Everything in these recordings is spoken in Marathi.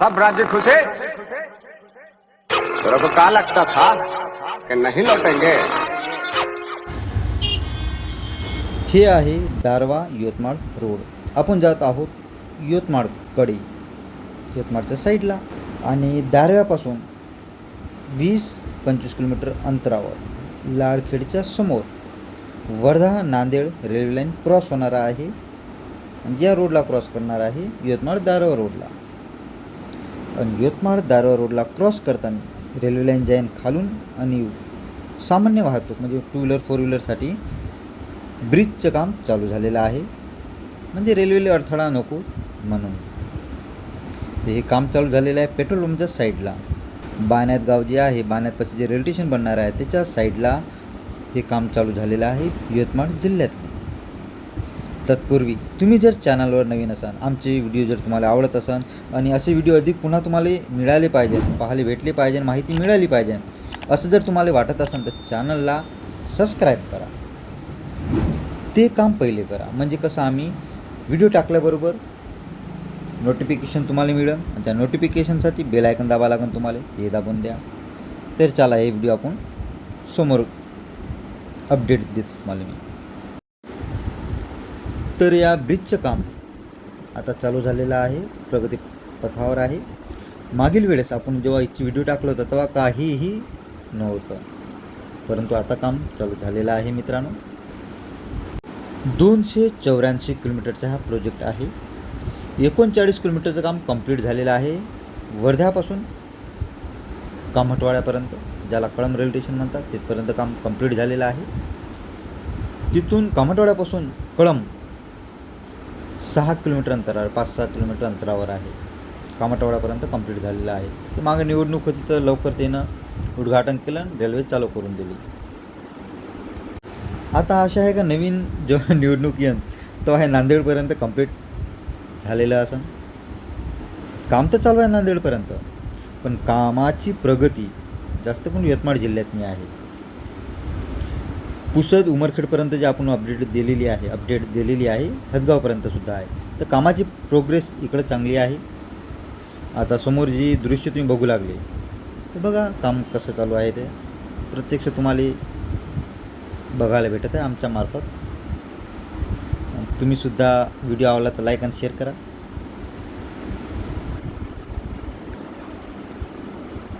सब राज्य खुशे। तेरे को कहा लगता था कि नहीं लौटेंगे? हे आहे दारवा यवतमाळ रोड. आपण जात आहोत यवतमाळकडे यवतमाळच्या साईडला आणि दारव्यापासून वीस पंचवीस किलोमीटर अंतरावर लाडखेडच्या समोर Wardha Nanded railway line cross होणार आहे. या रोडला क्रॉस करणार आहे यवतमाळ दारवा रोडला. आणि यवतमाळ दारवा रोडला क्रॉस करताना रेल्वे लाईन जाईन खालून आणि सामान्य वाहतूक म्हणजे टू व्हीलर फोर व्हीलरसाठी ब्रिजचं काम चालू झालेलं आहे. म्हणजे रेल्वेला अडथळा नको म्हणून. ते हे काम चालू झालेलं आहे पेट्रोल पंपच्या साईडला बाण्यात गाव जे आहे बाण्यातपाशी जे रेल्वे स्टेशन बनणार आहे त्याच्या साईडला हे काम चालू झालेलं आहे यवतमाळ जिल्ह्यातलं. तत्पूर्वी. तुम्ही जर चॅनलवर नवीन असाल आमचे व्हिडिओ जर तुम्हाला आवडत असाल आणि असे व्हिडिओ अधिक पुन्हा तुम्हाला मिळाले पाहिजे पाहायला भेटले पाहिजे माहिती मिळाली पाहिजे असं जर तुम्हाला वाटत असेल तर चॅनलला सबस्क्राईब करा. ते काम पहिले करा. म्हणजे कसं आम्ही व्हिडिओ टाकल्याबरोबर नोटिफिकेशन तुम्हाला मिळेल आणि त्या नोटिफिकेशनसाठी बेल आयकन दाबा लागेल तुम्हाला. हे दाबून द्या. तर चला हे व्हिडिओ आपण समोर अपडेट देतो तुम्हाला मी. तर या ब्रिजचं काम आता चालू झालेलं आहे प्रगती पथावर आहे. मागील वेळेस आपण जेव्हा इथची व्हिडिओ टाकलं होता तेव्हा काहीही नव्हतं. परंतु आता काम चालू झालेलं आहे मित्रांनो. दोनशे चौऱ्याऐंशी किलोमीटरचा हा प्रोजेक्ट आहे. एकोणचाळीस किलोमीटरचं काम कंप्लीट झालेलं आहे. वर्ध्यापासून कामठवाड्यापर्यंत ज्याला कळम रेल्वे स्टेशन म्हणतात तिथपर्यंत काम कंप्लीट झालेलं आहे. तिथून कामठवाड्यापासून कळम सहा किलोमीटर अंतरावर पाच सहा किलोमीटर अंतरावर आहे. कामटवाड्यापर्यंत कंप्लीट झालेलं आहे. तर मागे निवडणूक होती तर लवकर त्यानं उद्घाटन केलं आणि रेल्वे चालू करून दिली. आता अशा आहे का नवीन जेव्हा निवडणूक येईन तो आहे नांदेडपर्यंत कंप्लीट झालेलं असं काम तर चालू आहे नांदेडपर्यंत पण कामाची प्रगती जास्त करून यवतमाळ जिल्ह्यातनी आहे. पुसद उमरखेडपर्यंत जे आपण अपडेट दिलेली आहे अपडेट दिलेली आहे हदगावपर्यंत सुद्धा आहे. तर कामाची प्रोग्रेस इकडं चांगली आहे. आता समोर जी दृश्य तुम्ही बघू लागले तर बघा काम कसं चालू आहे ते. प्रत्यक्ष तुम्हाला बघायला भेटत आहे आमच्या मार्फत. तुम्हीसुद्धा व्हिडिओ आवडला तर लाईक आणि शेअर करा.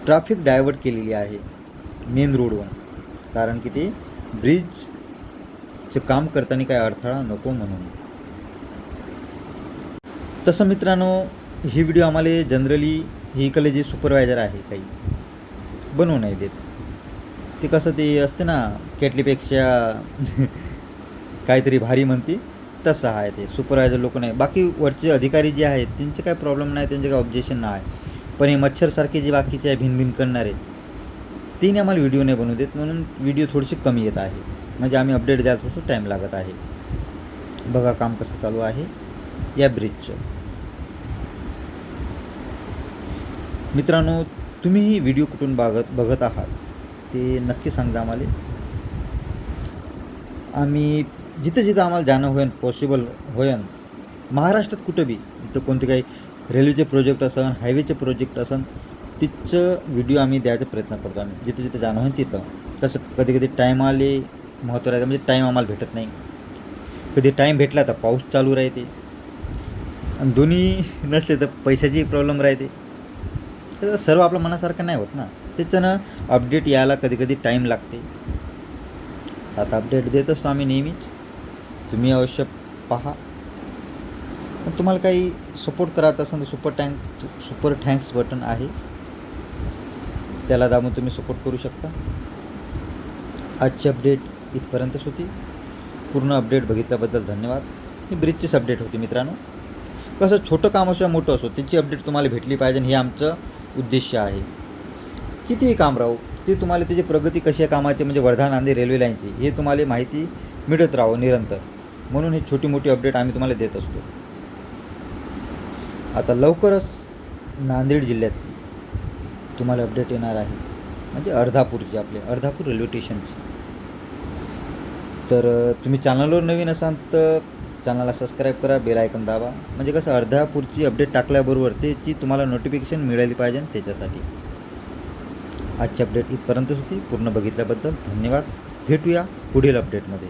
ट्रॅफिक डायवर्ट केलेली आहे मेन रोडवर कारण की ते ब्रिजचं काम करताना काय अडथळा नको म्हणून. तसं मित्रांनो ही व्हिडिओ आम्हाला जनरली ही इकडले जे सुपरवायझर आहे काही बनवू नाही देत. ते कसं ते असते ना केटलीपेक्षा काहीतरी भारी म्हणते तसं आहे ते. सुपरवायझर लोक नाही. बाकी वरचे अधिकारी जे आहेत त्यांचे काय प्रॉब्लेम नाही त्यांचे काय ऑब्जेक्शन नाही. पण हे मच्छरसारखे जे बाकीचे आहे भिनभिन करणारे तिने आम्हाला व्हिडिओ नाही बनवू देत. म्हणून व्हिडिओ थोडीशी कमी येत आहे. म्हणजे आम्ही अपडेट द्यायला थोडंसं टाईम लागत आहे. बघा काम कसं चालू आहे. या ब्रिजचं मित्रांनो तुम्हीही व्हिडिओ कुठून बघत बघत आहात? ते नक्की सांगा आम्हाला. आम्ही जिथं जिथं आम्हाला जाणं होईन पॉसिबल होईन महाराष्ट्रात कुठं बी इथं कोणते काही रेल्वेचे प्रोजेक्ट असन हायवेचे प्रोजेक्ट असन तिथचं व्हिडिओ आम्ही द्यायचा प्रयत्न करतो. आम्ही जिथे जिथं जाणं होईल तिथं. कसं कधी कधी टाईम आले महत्त्व राहतं म्हणजे टाईम आम्हाला भेटत नाही. कधी टाईम भेटला तर पाऊस चालू राहते. आणि दोन्ही नसले तर पैशाची प्रॉब्लेम राहते. तर सर्व आपल्या मनासारखं नाही होत ना. त्याच्यानं अपडेट यायला कधी कधी टाईम लागते. आता अपडेट देत असतो आम्ही नेहमीच. तुम्ही अवश्य पहा. पण तुम्हाला काही सपोर्ट करायचं असेल तर super thanks super thanks button आहे. त्याला दाबून तुम्ही सपोर्ट करू शकता. आजची अपडेट इथपर्यंतच होती पूर्ण अपडेट बघितल्याबद्दल धन्यवाद. ही ब्रिजचीच अपडेट होती मित्रांनो. कसं छोटं काम असो मोठं असो त्याची अपडेट तुम्हाला भेटली पाहिजे हे आमचं उद्देश आहे. कितीही काम राहू ते तुम्हाला त्याची प्रगती कशी आहे कामाची म्हणजे वर्धा नांदेड रेल्वे लाईनची हे तुम्हाला माहिती मिळत राहो निरंतर. म्हणून ही छोटी मोठी अपडेट आम्ही तुम्हाला देत असतो. आता लवकरच नांदेड जिल्ह्यातली तुम्हाला अपडेट येणार आहे. म्हणजे अर्धापूरची आपले अर्धापूर रेल्वे स्टेशनचे तर तुम्ही चॅनलवर नवीन असाल तर चॅनलला सबस्क्राईब करा बेल आयकन दाबा. म्हणजे कसं अर्ध्यापूरची अपडेट टाकल्याबरोबर त्याची तुम्हाला नोटिफिकेशन मिळाली पाहिजे त्याच्यासाठी. आजची अपडेट इथपर्यंतच होती. पूर्ण बघितल्याबद्दल धन्यवाद. भेटूया पुढील अपडेटमध्ये